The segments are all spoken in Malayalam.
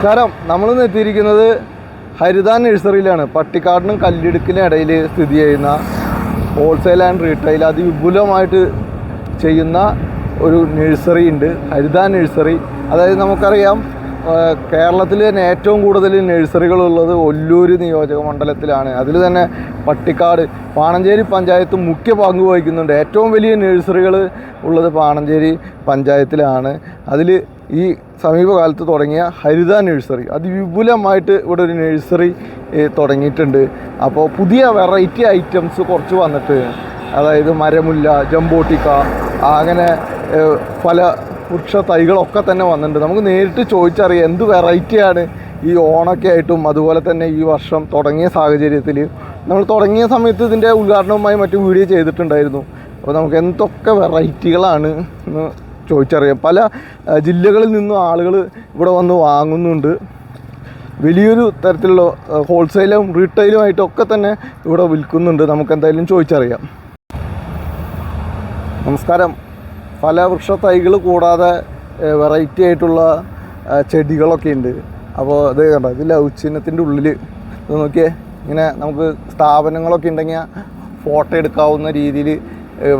നമസ്കാരം. നമ്മളിന്ന് എത്തിയിരിക്കുന്നത് ഹരിതാൻ നഴ്സറിയിലാണ്. പട്ടിക്കാടിനും കല്ലിടുക്കിനും ഇടയിൽ സ്ഥിതി ചെയ്യുന്ന ഹോൾസെയിൽ ആൻഡ് റീറ്റെയിൽ അതിവിപുലമായിട്ട് ചെയ്യുന്ന ഒരു നഴ്സറി ഉണ്ട്. ഹരിതാൻ നഴ്സറി. അതായത് നമുക്കറിയാം കേരളത്തിൽ തന്നെ ഏറ്റവും കൂടുതൽ നഴ്സറികളുള്ളത് ഒല്ലൂർ നിയോജക മണ്ഡലത്തിലാണ്. അതിൽ തന്നെ പട്ടിക്കാട് പാണഞ്ചേരി പഞ്ചായത്ത് മുഖ്യ പങ്ക് വഹിക്കുന്നുണ്ട്. ഏറ്റവും വലിയ നഴ്സറികൾ ഉള്ളത് പാണഞ്ചേരി പഞ്ചായത്തിലാണ്. അതിൽ ഈ സമീപകാലത്ത് തുടങ്ങിയ ഹരിത നഴ്സറി അതിവിപുലമായിട്ട് ഇവിടെ ഒരു നഴ്സറി തുടങ്ങിയിട്ടുണ്ട്. അപ്പോൾ പുതിയ വെറൈറ്റി ഐറ്റംസ് കുറച്ച് വന്നിട്ട് അതായത് മരമുല്ല ജംബോട്ടിക്ക അങ്ങനെ പല വൃക്ഷ തൈകളൊക്കെ തന്നെ വന്നിട്ടുണ്ട്. നമുക്ക് നേരിട്ട് ചോദിച്ചറിയാം എന്ത് വെറൈറ്റിയാണ് ഈ ഓണൊക്കെ ആയിട്ടും അതുപോലെ തന്നെ ഈ വർഷം തുടങ്ങിയ സാഹചര്യത്തിൽ നമ്മൾ തുടങ്ങിയ സമയത്ത് ഇതിന്റെ ഉദ്ഘാടനവുമായി മറ്റു വീഡിയോ ചെയ്തിട്ടുണ്ടായിരുന്നു. അപ്പോൾ നമുക്ക് എന്തൊക്കെ വെറൈറ്റികളാണ് ചോദിച്ചറിയാം. പല ജില്ലകളിൽ നിന്നും ആളുകൾ ഇവിടെ വന്ന് വാങ്ങുന്നുണ്ട്. വലിയൊരു തരത്തിലുള്ള ഹോൾസെയിലും റീറ്റെയിലുമായിട്ടൊക്കെ തന്നെ ഇവിടെ വിൽക്കുന്നുണ്ട്. നമുക്ക് എന്തായാലും ചോദിച്ചറിയാം. നമസ്കാരം. ഫലവൃക്ഷ തൈകൾ കൂടാതെ വെറൈറ്റി ആയിട്ടുള്ള ചെടികളൊക്കെ ഉണ്ട്. അപ്പോൾ അത് കണ്ടോ? ഇത് ലൗച്ചിനത്തിന്റെ ഉള്ളിൽ ഇത് നോക്കിയേ. ഇങ്ങനെ നമുക്ക് സ്ഥാപനങ്ങളൊക്കെ ഉണ്ടെങ്കിൽ ഫോട്ടോ എടുക്കാവുന്ന രീതിയിൽ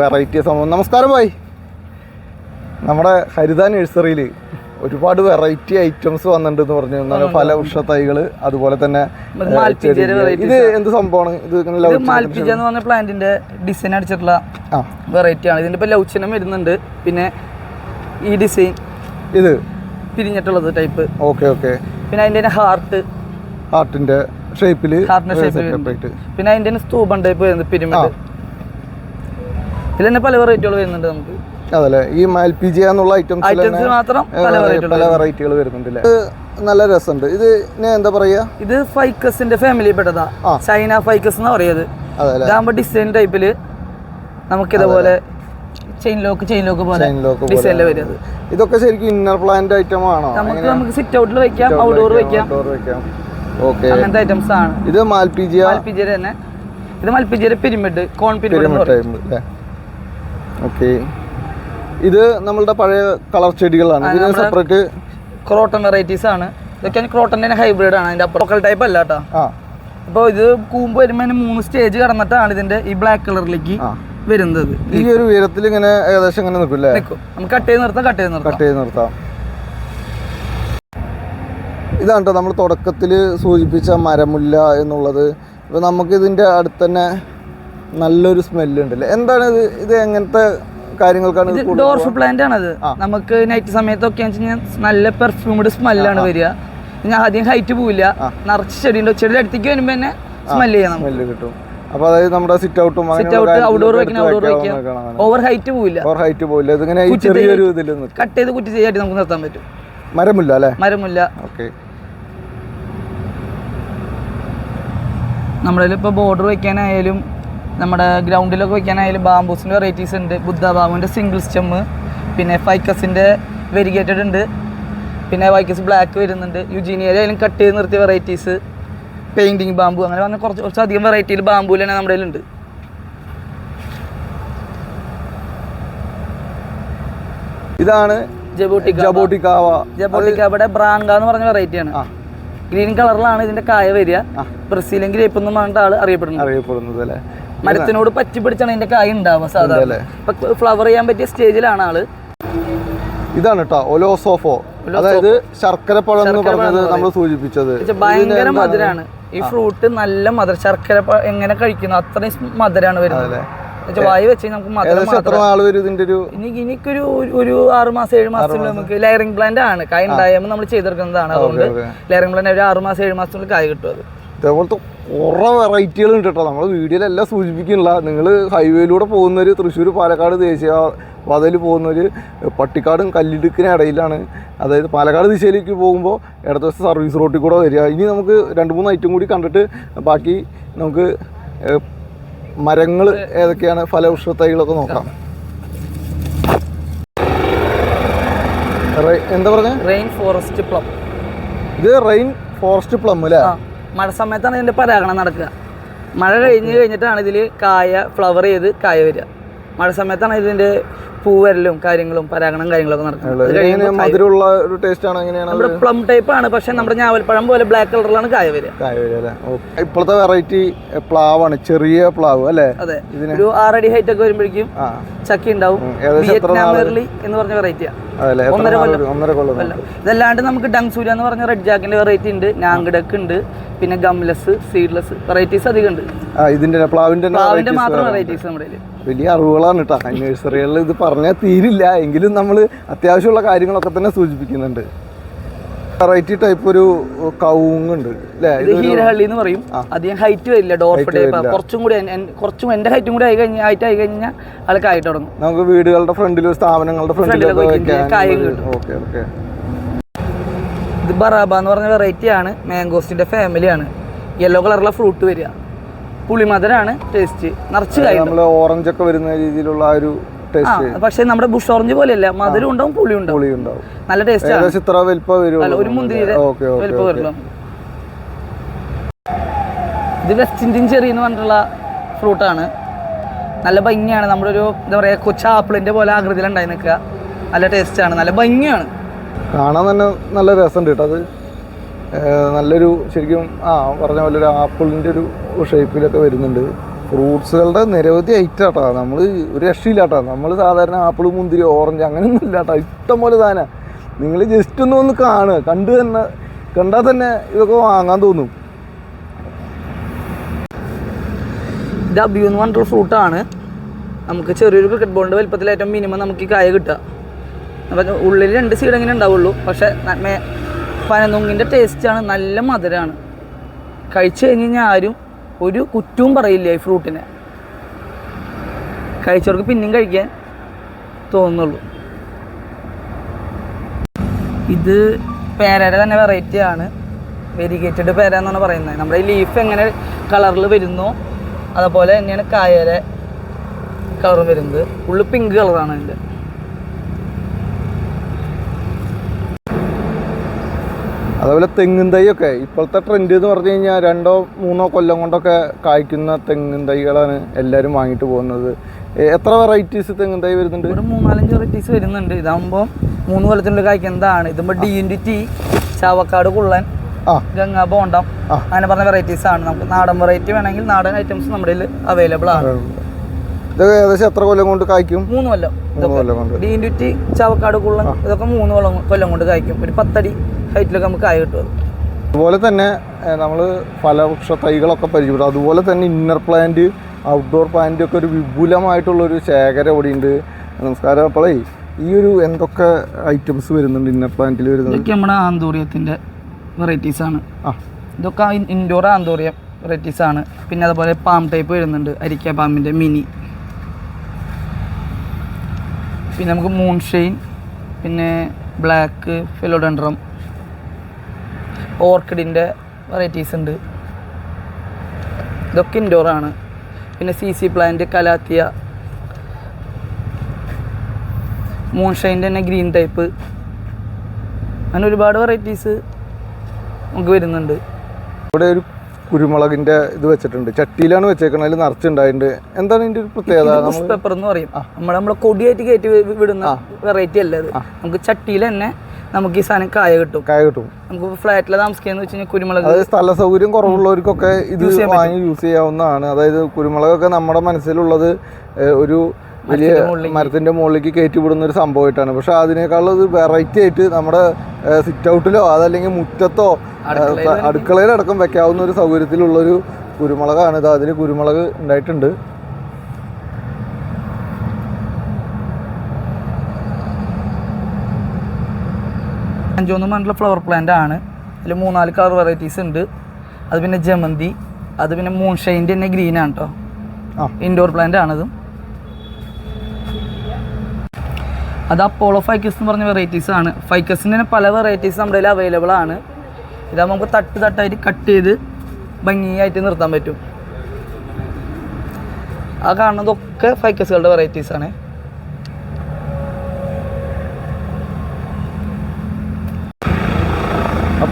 വെറൈറ്റി സംഭവം നമസ്കാരം ഭായ് നമ്മുടെ ഹരിത നഴ്സറിയിൽ ഒരുപാട് വെറൈറ്റി ഐറ്റംസ് വന്നിട്ടുണ്ടെന്ന് പറഞ്ഞു. പല വൃക്ഷ തൈകൾ അതുപോലെ തന്നെ ഇത് എന്ത് സംഭവമാണ്? ഇത് മാൽപ്പിജ എന്ന് പറഞ്ഞ പ്ലാന്റിന്റെ ഡിസൈൻ അടിച്ചിട്ടുള്ള വെറൈറ്റി ആണ്. ഇതിന്റെ ഇപ്പൊ ലൗച്ചനം വരുന്നുണ്ട്. പിന്നെ ഈ ഡിസൈൻ ഇത്? പിരിഞ്ഞിട്ടുള്ളത് ടൈപ്പ് ഓക്കെ ഓക്കെ പിന്നെ അതിന്റെ ഹാർട്ട് ഹാർട്ടിന്റെ ഷേപ്പിൽ ഹാർട്ടിന്റെ പിന്നെ അതിന്റെ സ്തൂപം ടൈപ്പ് വരുന്നത് പിരിമിഡ് ഇതിൽ തന്നെ പല വെറൈറ്റികൾ വരുന്നുണ്ട് നമുക്ക്. അതല്ലേ? ഈ എൽ പി ജി എന്നുള്ള ഐറ്റംസ് മാത്രം പല വെറൈറ്റികൾ പല വെറൈറ്റികൾ വരുന്നുണ്ട് ഇത് നല്ല രസമുണ്ട്. ഇത് ഞാൻ എന്താ പറയാ? ഇത് ഫൈക്കസിന്റെ ഫാമിലി പെട്ടതാ. ചൈന ഫൈക്കസ് എന്ന് പറയുന്നത് ഇതാകുമ്പോ ഡിസൈൻ ടൈപ്പിൽ നമുക്ക് ഇതേപോലെ ചെയിൻ ലോക്ക് ചെയിൻ ലോക്ക് പോലെ. ഡിസൈനിൽ വരുന്നത്. ഇതൊക്കെ ശരിക്കും ഇന്നർ പ്ലാന്റ് ഐറ്റം ആണോ? നമുക്ക് നമുക്ക് സിറ്റ് ഔട്ടിൽ വെക്കാം ഔട്ട്ഡോർ വെക്കാം ഓക്കെ അങ്ങനത്തെ ഐറ്റംസ് ആണ്. ഇത് മാൽപിജിയ മാൽപിജിയ തന്നെ. ഇത് മൽപ്പിജിയുടെ പിരമിഡ് കോൺ പിരമിഡ് ഓക്കെ ഇത് നമ്മളുടെ പഴയ കളർ ചെടികളാണ്. ഇതിന് സെപ്പറേറ്റ് ക്രോട്ടൺ വെറൈറ്റീസ് ആണ്. ഇതൊക്കെ ക്രോട്ടന്റെ ഹൈബ്രിഡ് ആണ്. അതിന്റെ ലോക്കൽ ടൈപ്പ് അല്ല കേട്ടോ. അപ്പൊ അപ്പോൾ ഇത് കൂമ്പ് വരുമ്പോൾ മൂന്ന് സ്റ്റേജ് കടന്നിട്ടാണ് ഇതിന്റെ ഈ ബ്ലാക്ക് കളറിലേക്ക് വരുന്നത്. ഈ ഒരു ഉയരത്തിൽ ഇങ്ങനെ ഏകദേശം ഇങ്ങനെ നിൽക്കും അല്ലേ? നിൽക്കും നമുക്ക് കട്ട് ചെയ്ത് നിർത്താം കട്ട് ചെയ്ത് നിർത്താം. കട്ട് ചെയ്ത് നിർത്താം. ഇതാണ് കേട്ടോ നമ്മൾ തുടക്കത്തിൽ സൂചിപ്പിച്ച മരമുല്ല എന്നുള്ളത്. ഇപ്പം നമുക്ക് ഇതിന്റെ അടുത്ത് തന്നെ നല്ലൊരു സ്മെല്ല് ഉണ്ടല്ലേ? എന്താണ് ഇത്? ഇത് എങ്ങനത്തെ കാര്യങ്ങൾക്കാണ് ഡോർഫ് പ്ലാന്റ് ആണത് നമുക്ക് നൈറ്റ് സമയത്തൊക്കെ നല്ല പെർഫ്യൂംഡ് സ്മെല്ലാണ് വരിക. ഞാൻ ആദ്യം ഹൈറ്റ് പോവില്ല. നിറച്ച് ചെടിയുണ്ട്. ചെടിയുടെ അടുത്തേക്ക് വരുമ്പോ തന്നെ സ്മെൽ ചെയ്യാം നമുക്ക്. സ്മെല്ല് കിട്ടും. അപ്പോൾ അതായത് നമ്മുടെ സിറ്റ് ഔട്ടും സിറ്റ് ഔട്ട് ഔട്ട്ഡോർ വെക്കണം ഔട്ട്ഡോർ വെക്കാം ഓവർ ഹൈറ്റ് പോവില്ല. ഓവർ ഹൈറ്റ് പോവില്ല. ഇതിങ്ങനെ ചെറിയൊരു ഇതിൽ കട്ട് ചെയ്ത് കുറ്റി ചെയ്യായിട്ട് നമുക്ക് നിർത്താൻ പറ്റും. മരമില്ല അല്ലേ? മരമില്ല. ഓക്കെ നമ്മളിൽ ഇപ്പോൾ ബോർഡർ വെക്കാനായാലും നമ്മുടെ ഗ്രൗണ്ടിലൊക്കെ വയ്ക്കാനായാലും ബാംബൂസിന്റെ വെറൈറ്റീസ് ഉണ്ട്. ബുദ്ധ ബാബുവിന്റെ സിംഗിൾ സ്റ്റെമ്മ് പിന്നെ ഫൈക്കസിന്റെ വെരിഗേറ്റഡ് ഉണ്ട്. പിന്നെ വൈക്കസ് ബ്ലാക്ക് വരുന്നുണ്ട്. യുജീനിയയിലും കട്ട് ചെയ്ത് നിർത്തിയ വെറൈറ്റീസ് പെയിന്റിങ് ബാമ്പു അങ്ങനെ പറഞ്ഞ കുറച്ച് കുറച്ചധികം വെറൈറ്റിയിൽ ബാമ്പു തന്നെ നമ്മുടെ കയ്യിലുണ്ട് ഇതാണ് ജബോട്ടിക്ക ജബോട്ടിക്കാവ ബ്രാങ്ക എന്ന് പറഞ്ഞ വെറൈറ്റിയാണ് ഗ്രീൻ കളറിലാണ് ഇതിന്റെ കായ വരിക. ബ്രസീലിയൻ ഗ്രേപ്പ് എന്നും പറഞ്ഞിട്ട് ആൾ അറിയപ്പെടുന്നത്. അറിയപ്പെടുന്നത് അല്ലേ? മരത്തിനോട് പറ്റി പിടിച്ചാണ് ഇതിന്റെ കായ ഉണ്ടാവുക സാധാരണ. ഇപ്പൊ ഫ്ലവർ ചെയ്യാൻ പറ്റിയ സ്റ്റേജിലാണ് ആൾ. ഇതാണ് കേട്ടോ ഒലോസോഫോ. അതായത് ശർക്കര പഴം എന്ന് പറഞ്ഞത് നമ്മൾ സൂചിപ്പിച്ചത്. ഭയങ്കര മധുരാണ്. ഈ ഫ്രൂട്ട് നല്ല മധുര ശർക്കര എങ്ങനെ കഴിക്കുന്നു അത്രയും മധുരാണ് വരുന്നത്. വായി വെച്ച് നമുക്ക് എനിക്കൊരു ഒരു- ആറ് മാസം ഏഴ് മാസത്തിനുള്ളിൽ നമുക്ക് ലെയറിംഗ് പ്ലാന്റ് ആണ്. കായ ഉണ്ടായാൽ നമ്മൾ ചെയ്തെടുക്കുന്നതാണ്. അതുകൊണ്ട് ലയറിംഗ് ലെയറിംഗ് പ്ലാന്റ് ഒരു ആറ് മാസം ഏഴ് മാസത്തിനുള്ളിൽ കായ കിട്ടും അത്. ഇതേപോലത്തെ കുറേ വെറൈറ്റികൾ ഉണ്ട് കേട്ടോ. നമ്മൾ വീഡിയോയിലെല്ലാം സൂചിപ്പിക്കുന്നില്ല. നിങ്ങൾ ഹൈവേയിലൂടെ പോകുന്നവർ തൃശ്ശൂർ പാലക്കാട് ദേശീയ പാതയിൽ പോകുന്നവർ പട്ടിക്കാടും കല്ലിടുക്കിനും ഇടയിലാണ്. അതായത് പാലക്കാട് ദിശയിലേക്ക് പോകുമ്പോൾ ഇടതുവശത്ത് സർവീസ് റോട്ടിൽ കൂടെ വരിക. ഇനി നമുക്ക് രണ്ട് മൂന്ന് ഐറ്റം കൂടി കണ്ടിട്ട് ബാക്കി നമുക്ക് മരങ്ങൾ ഏതൊക്കെയാണ് ഫലവൃക്ഷ തൈകളൊക്കെ നോക്കാം എന്താ പറഞ്ഞ? റെയിൻ ഫോറസ്റ്റ് പ്ലം ഇത് റെയിൻ ഫോറസ്റ്റ് പ്ലം അല്ലേ മഴ സമയത്താണ് ഇതിന്റെ പരാഗണം നടക്കുക. മഴ കഴിഞ്ഞ് കഴിഞ്ഞിട്ടാണ് ഇതിൽ കായ ഫ്ലവർ ചെയ്ത് കായ വരിക. മഴ സമയത്താണ് ഇതിന്റെ പൂവരലും കാര്യങ്ങളും പരാഗണം കാര്യങ്ങളൊക്കെ നടക്കുന്നത്. മധുരമുള്ള ഒരു ടേസ്റ്റ് ആണ് എങ്ങനെയാണ് നമ്മുടെ പ്ലം ടൈപ്പ് ആണ്. പക്ഷെ നമ്മുടെ ഞാവൽപ്പഴം പോലെ ബ്ലാക്ക് കളറിലാണ് കായ വരിക. കായ വരിക അല്ലേ? ഇപ്പോഴത്തെ വെറൈറ്റി പ്ലാവാണ്. ചെറിയ പ്ലാവ് അല്ലേ? അതെ. ഒരു ആറടി ഹൈറ്റ് ഒക്കെ വരുമ്പോഴേക്കും ചക്കി ഉണ്ടാവും. എന്ന് പറഞ്ഞ വെറൈറ്റിയാ ഒന്നര കൊല്ലം. ഒന്നര കൊല്ലം ഇതല്ലാണ്ട് നമുക്ക് ഡങ് സൂര്യ എന്ന് പറഞ്ഞ റെഡ് ജാക്കിന്റെ വെറൈറ്റി ഉണ്ട്. നാങ്കഡക്ക് ഉണ്ട്. പിന്നെ ഗംലെസ് സീഡ്ലെസ് വെറൈറ്റീസ് അധികം ഉണ്ട്. ഇതിന്റെ പ്ലാവിന്റെ പ്ലാവിന്റെ മാത്രം വെറൈറ്റീസ് നമ്മുടെ. വലിയ അറിവുകളാണ് കേട്ടോ നഴ്സറികളിൽ ഇത് പറഞ്ഞാൽ തീരില്ല. എങ്കിലും നമ്മൾ അത്യാവശ്യമുള്ള കാര്യങ്ങളൊക്കെ തന്നെ സൂചിപ്പിക്കുന്നുണ്ട്. വെറൈറ്റി ടൈപ്പ് ഒരു കൗങ്ങുണ്ട് ഹീരഹള്ളി എന്ന് പറയും. അധികം ഹൈറ്റ് വരില്ല. ഡോർഫ് ടൈപ്പ് കുറച്ചും കൂടി കുറച്ചും എന്റെ ഹൈറ്റും കൂടി ആയി കഴിഞ്ഞാൽ ഹൈറ്റ് ആയി കഴിഞ്ഞാൽ ആൾക്ക് ആയിട്ട് തുടങ്ങും. നമുക്ക് വീടുകളുടെ ഫ്രണ്ടിലും സ്ഥാപനങ്ങളുടെ. Okay okay. ഇത് ബറാബ എന്ന് പറഞ്ഞ വെറൈറ്റി ആണ്. മാംഗോസിന്റെ ഫാമിലിയാണ് യെല്ലോ കളറുള്ള ഫ്രൂട്ട് വരിക. പുളിമധുരാണ് ടേസ്റ്റ് നിറച്ച് നമ്മൾ ഓറഞ്ച് ഒക്കെ വരുന്ന രീതിയിലുള്ള ആ ഒരു പക്ഷെ നമ്മുടെ ബുഷ് ഓറഞ്ച് പോലെയല്ല. മധുരം ഉണ്ടാവും പുളി ഉണ്ടാവും നല്ല ടേസ്റ്റ് ഇത്ര ഒരു മുന്തിരിയുടെ വലിപ്പം വരുള്ളൂ. ഇത് വെസ്റ്റ് ഇന്ത്യൻ ചെറി എന്ന് പറഞ്ഞിട്ടുള്ള ഫ്രൂട്ടാണ് നല്ല ഭംഗിയാണ്. നമ്മുടെ ഒരു എന്താ പറയുക കൊച്ച ആപ്പിളിന്റെ പോലെ ആകൃതിയിലുണ്ടായി നിൽക്കുക. നല്ല ടേസ്റ്റാണ് നല്ല ഭംഗിയാണ്. കാണാൻ തന്നെ നല്ല രസമുണ്ട് കേട്ടോ അത്. നല്ലൊരു ശരിക്കും ആ പറഞ്ഞ പോലെ ഒരു ആപ്പിളിന്റെ ഒരു ഷേപ്പിലൊക്കെ വരുന്നുണ്ട്. ഫ്രൂട്ട്സുകളുടെ നിരവധി ഐറ്റം ആട്ടോ. നമ്മൾ ഒരു രക്ഷയില്ലാട്ടോ. നമ്മൾ സാധാരണ ആപ്പിൾ മുന്തിരി ഓറഞ്ച് അങ്ങനെയൊന്നും ഇല്ലാട്ടോ. ഇഷ്ടം പോലെ സാധനം. നിങ്ങൾ ജസ്റ്റ് ഒന്ന് ഒന്ന് കാണുക. കണ്ട് തന്നെ കണ്ടാൽ തന്നെ ഇതൊക്കെ വാങ്ങാൻ തോന്നും. ഇത് അബിയു എന്ന് പറഞ്ഞിട്ടുള്ള ഫ്രൂട്ടാണ് നമുക്ക് ചെറിയൊരു ക്രിക്കറ്റ് ബോളിന്റെ വലിപ്പത്തിൽ ഏറ്റവും മിനിമം നമുക്ക് ഈ കായ കിട്ടുക. അപ്പം ഉള്ളിൽ രണ്ട് സീഡ് എങ്ങനെ ഉണ്ടാവുള്ളൂ. പക്ഷേ പനന്നുങ്ങിന്റെ ടേസ്റ്റാണ് നല്ല മധുരമാണ് കഴിച്ചു കഴിഞ്ഞ് കഴിഞ്ഞാൽ ആരും ഒരു കുറ്റവും പറയില്ല ഈ ഫ്രൂട്ടിനെ കഴിച്ചവർക്ക് പിന്നെയും കഴിക്കാൻ തോന്നുള്ളൂ ഇത് പേരയുടെ തന്നെ വെറൈറ്റി ആണ്. വെരിഗേറ്റഡ് പേര എന്നാണ് പറയുന്നത്. നമ്മുടെ ഈ ലീഫ് എങ്ങനെ കളറിൽ വരുന്നോ അതുപോലെ തന്നെയാണ് കായയുടെ കളർ വരുന്നത്. ഫുള്ള് പിങ്ക് കളറാണ് അതിന്റെ അതുപോലെ തെങ്ങിൻ തൈയൊക്കെ. ഇപ്പോഴത്തെ ട്രെൻഡ് എന്ന് പറഞ്ഞു കഴിഞ്ഞാൽ രണ്ടോ മൂന്നോ കൊല്ലം കൊണ്ടൊക്കെ കായ്ക്കുന്ന തെങ്ങിൻ തൈകളാണ് എല്ലാവരും വാങ്ങിയിട്ട് പോകുന്നത്. എത്ര വെറൈറ്റീസ് തെങ്ങിൻ തൈ വരുന്നുണ്ട്? ഒരു മൂന്നാലഞ്ച് വെറൈറ്റീസ് വരുന്നുണ്ട്. ഇതാകുമ്പോൾ മൂന്ന് കൊല്ലത്തിന്റെ കായ്ക്കുന്നതാണ് ഇതുമ്പോൾ D N D T Chavakkad കുള്ളൻ ആ. ഗംഗാ ബോണ്ടം അങ്ങനെ പറഞ്ഞ വെറൈറ്റീസ് ആണ്. നമുക്ക് നാടൻ വെറൈറ്റി വേണമെങ്കിൽ നാടൻ ഐറ്റംസ് നമ്മുടെ അവൈലബിൾ ആണ്. ഇതൊക്കെ ഏകദേശം എത്ര കൊല്ലം കൊണ്ട് കായ്ക്കും? മൂന്ന് കൊല്ലം. മൂന്ന് കൊല്ലം കൊണ്ട്. D N D T Chavakkad കുള്ളൻ ഇതൊക്കെ മൂന്ന് കൊല്ലം കൊല്ലം കൊണ്ട് കായ്ക്കും. ഒരു പത്തടി ഹൈറ്റിലൊക്കെ നമുക്ക് കായ കിട്ടും അതുപോലെ തന്നെ നമ്മൾ ഫലവൃക്ഷ തൈകളൊക്കെ പരിചയപ്പെടും. അതുപോലെ തന്നെ ഇന്നർ പ്ലാന്റ് ഔട്ട്ഡോർ പ്ലാന്റ് ഒക്കെ ഒരു വിപുലമായിട്ടുള്ളൊരു ശേഖരം ഇവിടെ ഉണ്ട് നമസ്കാരം. അപ്പോളേ ഈ ഒരു എന്തൊക്കെ ഐറ്റംസ് വരുന്നുണ്ട് ഇന്നർ പ്ലാന്റിൽ വരുന്നത്? ഇതൊക്കെ നമ്മുടെ ആന്തൂറിയത്തിന്റെ വെറൈറ്റീസ് ആണ്. ആ. ഇതൊക്കെ ഇൻഡോർ ആന്തൂറിയം വെറൈറ്റീസ് ആണ്. പിന്നെ അതുപോലെ പാം ടൈപ്പ് വരുന്നുണ്ട്. അരിക്ക പാമ്പിന്റെ മിനി പിന്നെ നമുക്ക് മൂൺഷെയിൻ പിന്നെ ബ്ലാക്ക് ഫിലോഡൻഡ്രം ഓർക്കിഡിന്റെ വെറൈറ്റീസ് ഉണ്ട്. ഇതൊക്കെ ഇൻഡോർ ആണ്. പിന്നെ സി സി പ്ലാന്റ് കലാത്തിയ മൂൺഷൈന്റെ തന്നെ ഗ്രീൻ ടൈപ്പ് അങ്ങനെ ഒരുപാട് വെറൈറ്റീസ് നമുക്ക് വരുന്നുണ്ട്. ഇവിടെ ഒരു കുരുമുളകിന്റെ ഇത് വെച്ചിട്ടുണ്ട്. ചട്ടിയിലാണ് വെച്ചേക്കുന്നത് അതിൽ നിറച്ചുണ്ടായിട്ടുണ്ട്. എന്താണ് ഇതിന്റെ ഒരു പ്രത്യേകത? പേപ്പർ പെപ്പർ എന്ന് പറയും. നമ്മൾ നമ്മളെ കൊടിയായിട്ട് കയറ്റി വിടുന്ന വെറൈറ്റി അല്ല ഇത്. നമുക്ക് ചട്ടിയിൽ തന്നെ നമുക്ക് ഈ സാധനം കായ കിട്ടും. കായ കിട്ടും. നമുക്ക് ഫ്ലാറ്റിൽ താമസിക്കാന്ന് വെച്ച് കഴിഞ്ഞാൽ കുരുമുളക് അതായത് സ്ഥല സൗകര്യം കുറവുള്ളവർക്കൊക്കെ ഇത് വാങ്ങി യൂസ് ചെയ്യാവുന്നതാണ്. അതായത് കുരുമുളകൊക്കെ നമ്മുടെ മനസ്സിലുള്ളത് ഒരു വലിയ മരത്തിന്റെ മുകളിലേക്ക്. കയറ്റി വിടുന്ന ഒരു സംഭവമായിട്ടാണ്. പക്ഷെ അതിനേക്കാൾ ഒരു വെറൈറ്റി ആയിട്ട് നമ്മുടെ സിറ്റ് ഔട്ടിലോ അതല്ലെങ്കിൽ മുറ്റത്തോ അടുക്കളയിലടക്കം വെക്കാവുന്ന ഒരു സൗകര്യത്തിലുള്ള ഒരു കുരുമുളകാണ്. ഇത് അതിന് കുരുമുളക് ഉണ്ടായിട്ടുണ്ട്. അഞ്ചോന്ന് പറഞ്ഞിട്ടുള്ള ഫ്ലവർ പ്ലാന്റ് ആണ്. അതിൽ മൂന്നാൽ കളർ വെറൈറ്റീസ് ഉണ്ട്. അത് പിന്നെ ജമന്തി അത് പിന്നെ മൂൺഷൈന്റെ തന്നെ ഗ്രീൻ ആണ് കേട്ടോ ആ. ഇൻഡോർ പ്ലാന്റ് ആണത്. അത് അപ്പോളോ ഫൈക്കസ് എന്ന് പറഞ്ഞ വെറൈറ്റീസ് ആണ്. ഫൈക്കസിന് തന്നെ പല വെറൈറ്റീസ് നമ്മുടെ കയ്യിൽ അവൈലബിൾ ആണ്. ഇതാകുമ്പോൾ നമുക്ക് തട്ട് തട്ടായിട്ട് കട്ട് ചെയ്ത് ഭംഗിയായിട്ട് നിർത്താൻ പറ്റും. ആ കാണുന്നതൊക്കെ ഫൈക്കസുകളുടെ വെറൈറ്റീസ് ആണ്.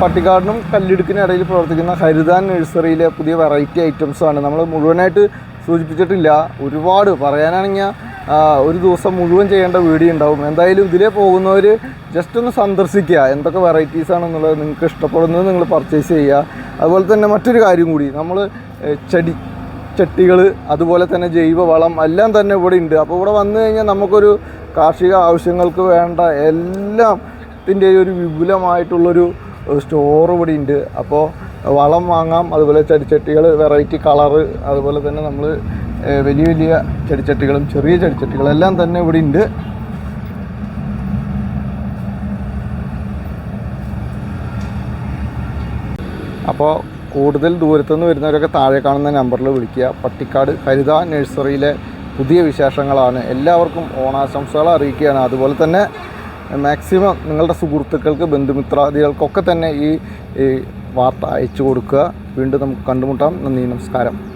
പട്ടിക്കാടിനും കല്ലിടുക്കിനും ഇടയിൽ പ്രവർത്തിക്കുന്ന ഹരിതാൻ നഴ്സറിയിലെ പുതിയ വെറൈറ്റി ഐറ്റംസാണ്. നമ്മൾ മുഴുവനായിട്ട് സൂചിപ്പിച്ചിട്ടില്ല. ഒരുപാട് പറയാനാണെങ്കിൽ ഒരു ദിവസം മുഴുവൻ ചെയ്യേണ്ട വീഡിയോ ഉണ്ടാവും. എന്തായാലും ഇതിലേ പോകുന്നവർ ജസ്റ്റ് ഒന്ന് സന്ദർശിക്കുക. എന്തൊക്കെ വെറൈറ്റീസ് ആണെന്നുള്ളത് നിങ്ങൾക്ക് ഇഷ്ടപ്പെടുന്നത് നിങ്ങൾ പർച്ചേസ് ചെയ്യുക. അതുപോലെ തന്നെ മറ്റൊരു കാര്യം കൂടി. നമ്മൾ ചെടി ചട്ടികൾ അതുപോലെ തന്നെ ജൈവവളം എല്ലാം തന്നെ ഇവിടെ ഉണ്ട്. അപ്പോൾ ഇവിടെ വന്നു കഴിഞ്ഞാൽ നമുക്കൊരു കാർഷിക ആവശ്യങ്ങൾക്ക് വേണ്ട എല്ലാം ഇതിന്റെ ഒരു വിപുലമായിട്ടുള്ളൊരു സ്റ്റോർ ഇവിടെ ഉണ്ട്. അപ്പോൾ വളം വാങ്ങാം. അതുപോലെ ചെടിച്ചട്ടികൾ വെറൈറ്റി കളറ് അതുപോലെ തന്നെ നമ്മൾ വലിയ വലിയ ചെടിച്ചട്ടികളും ചെറിയ ചെടിച്ചട്ടികളും എല്ലാം തന്നെ ഇവിടെ ഉണ്ട്. അപ്പോൾ കൂടുതൽ ദൂരത്തു നിന്ന് വരുന്നവരൊക്കെ താഴെ കാണുന്ന നമ്പറിൽ വിളിക്കുക. പട്ടിക്കാട് ഹരിത നഴ്സറിയിലെ പുതിയ വിശേഷങ്ങളാണ്. എല്ലാവർക്കും ഓണാശംസകൾ അറിയിക്കുകയാണ്. അതുപോലെ തന്നെ മാക്സിമം നിങ്ങളുടെ സുഹൃത്തുക്കൾക്ക് ബന്ധുമിത്രാദികൾക്കൊക്കെ തന്നെ ഈ വാർത്ത അയച്ചു കൊടുക്കുക. വീണ്ടും നമുക്ക് കണ്ടുമുട്ടാം. നന്ദി നമസ്കാരം.